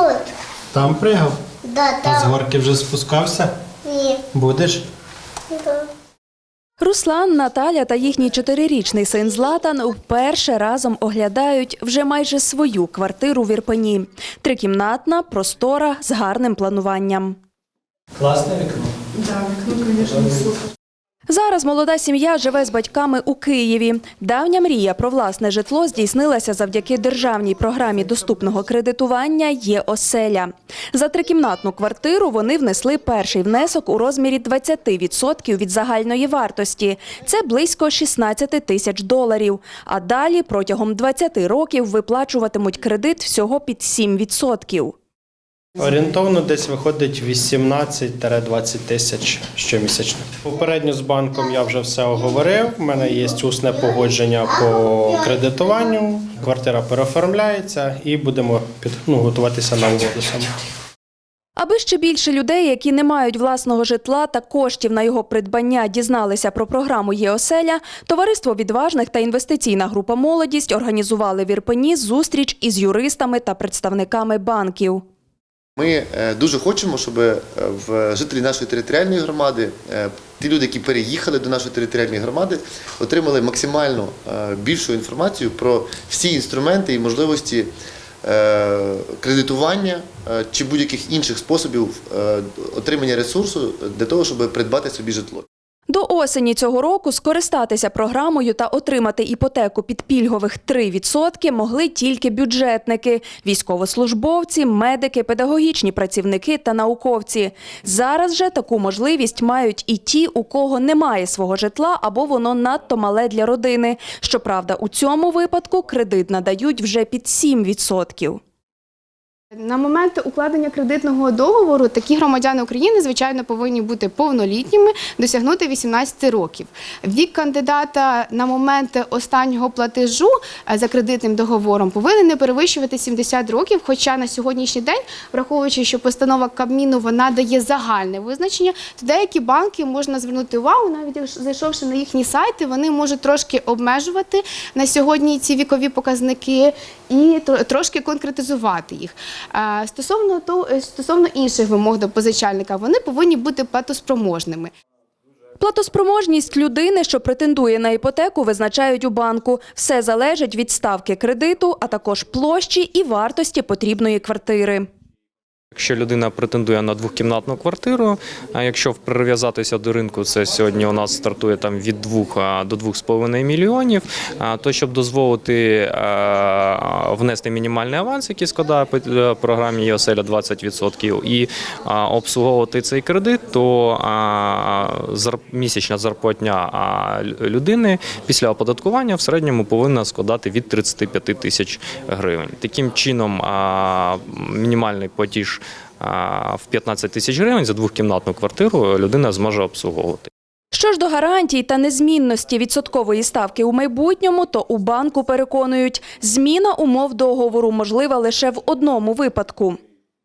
Тут. Там пригав? Да, А з горки вже спускався? Ні. Будеш? Да. Руслан, Наталя та їхній чотирирічний син Златан вперше разом оглядають вже майже свою квартиру в Ірпені. Трикімнатна, простора з гарним плануванням. Класне вікно. Зараз молода сім'я живе з батьками у Києві. Давня мрія про власне житло здійснилася завдяки державній програмі доступного кредитування «Є оселя». За трикімнатну квартиру вони внесли перший внесок у розмірі 20% від загальної вартості. Це близько 16 тисяч доларів. А далі протягом 20 років виплачуватимуть кредит всього під 7%. Орієнтовно десь виходить 18-20 тисяч щомісячно. Попередньо з банком я вже все оговорив. У мене є усне погодження по кредитуванню. Квартира переоформляється і будемо під, ну, готуватися на угоду саме. Аби ще більше людей, які не мають власного житла та коштів на його придбання, дізналися про програму «Єоселя», товариство відважних та інвестиційна група «Молодість» організували в Ірпені зустріч із юристами та представниками банків. Ми е, дуже хочемо, щоб е, в жителі нашої територіальної громади, е, ті люди, які переїхали до нашої територіальної громади, отримали максимально більшу інформацію про всі інструменти і можливості кредитування чи будь-яких інших способів отримання ресурсу для того, щоб придбати собі житло. Осені цього року скористатися програмою та отримати іпотеку під пільгових 3% могли тільки бюджетники, військовослужбовці, медики, педагогічні працівники та науковці. Зараз же таку можливість мають і ті, у кого немає свого житла або воно надто мале для родини. Щоправда, у цьому випадку кредит надають вже під 7%. На момент укладення кредитного договору такі громадяни України, звичайно, повинні бути повнолітніми, досягнути 18 років. Вік кандидата на момент останнього платежу е, за кредитним договором повинен не перевищувати 70 років. Хоча на сьогоднішній день, враховуючи, що постанова Кабміну вона дає загальне визначення, то деякі банки можна звернути увагу, навіть зайшовши на їхні сайти, вони можуть трошки обмежувати на сьогодні ці вікові показники і трошки конкретизувати їх. Е, Стосовно то е, стосовно інших вимог до позичальника, вони повинні бути платоспроможними. Платоспроможність людини, що претендує на іпотеку, визначають у банку. Все залежить від ставки кредиту, а також площі і вартості потрібної квартири. Якщо людина претендує на двокімнатну квартиру, а якщо прив'язатися до ринку, це сьогодні у нас стартує там від 2 до 2,5 мільйонів. То щоб дозволити внести мінімальний аванс, який складає по е, програмі ЄОСЕЛЯ 20%, і обслуговувати цей кредит, то місячна зарплатня людини після оподаткування в середньому повинна складати від 35 тисяч гривень. Таким чином, мінімальний платіж в 15 тисяч гривень за двохкімнатну квартиру людина зможе обслуговувати. Що ж до гарантій та незмінності відсоткової ставки у майбутньому, то у банку переконують, зміна умов договору можлива лише в одному випадку.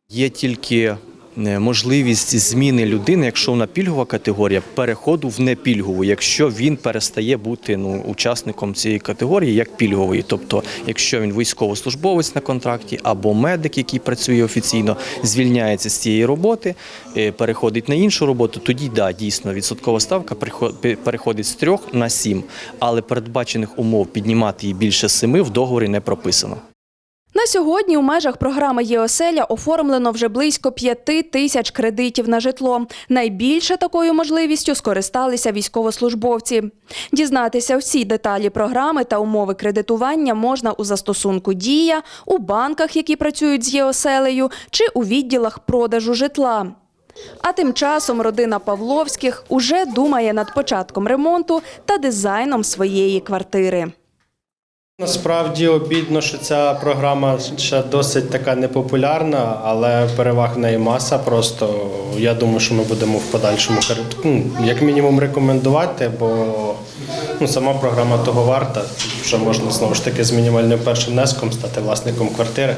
Є тільки можливість зміни людини, якщо вона пільгова категорія, переходу в непільгову, якщо він перестає бути ну, учасником цієї категорії як пільгової. Тобто, якщо він військовослужбовець на контракті або медик, який працює офіційно, звільняється з цієї роботи, е, переходить на іншу роботу, тоді да, дійсно відсоткова ставка переходить з 3 на 7, але передбачених умов піднімати її більше 7 в договорі не прописано. На сьогодні у межах програми «Єоселя» оформлено вже близько п'яти тисяч кредитів на житло. Найбільше такою можливістю скористалися військовослужбовці. Дізнатися всі деталі програми та умови кредитування можна у застосунку «Дія», у банках, які працюють з «Єоселею», чи у відділах продажу житла. А тим часом родина Павловських уже думає над початком ремонту та дизайном своєї квартири. Насправді обідно, що ця програма ще досить така непопулярна, але переваг в неї маса. Просто я думаю, що ми будемо в подальшому ну, як мінімум рекомендувати, бо ну, сама програма того варта. що можна знову ж таки з мінімальним першим внеском стати власником квартири.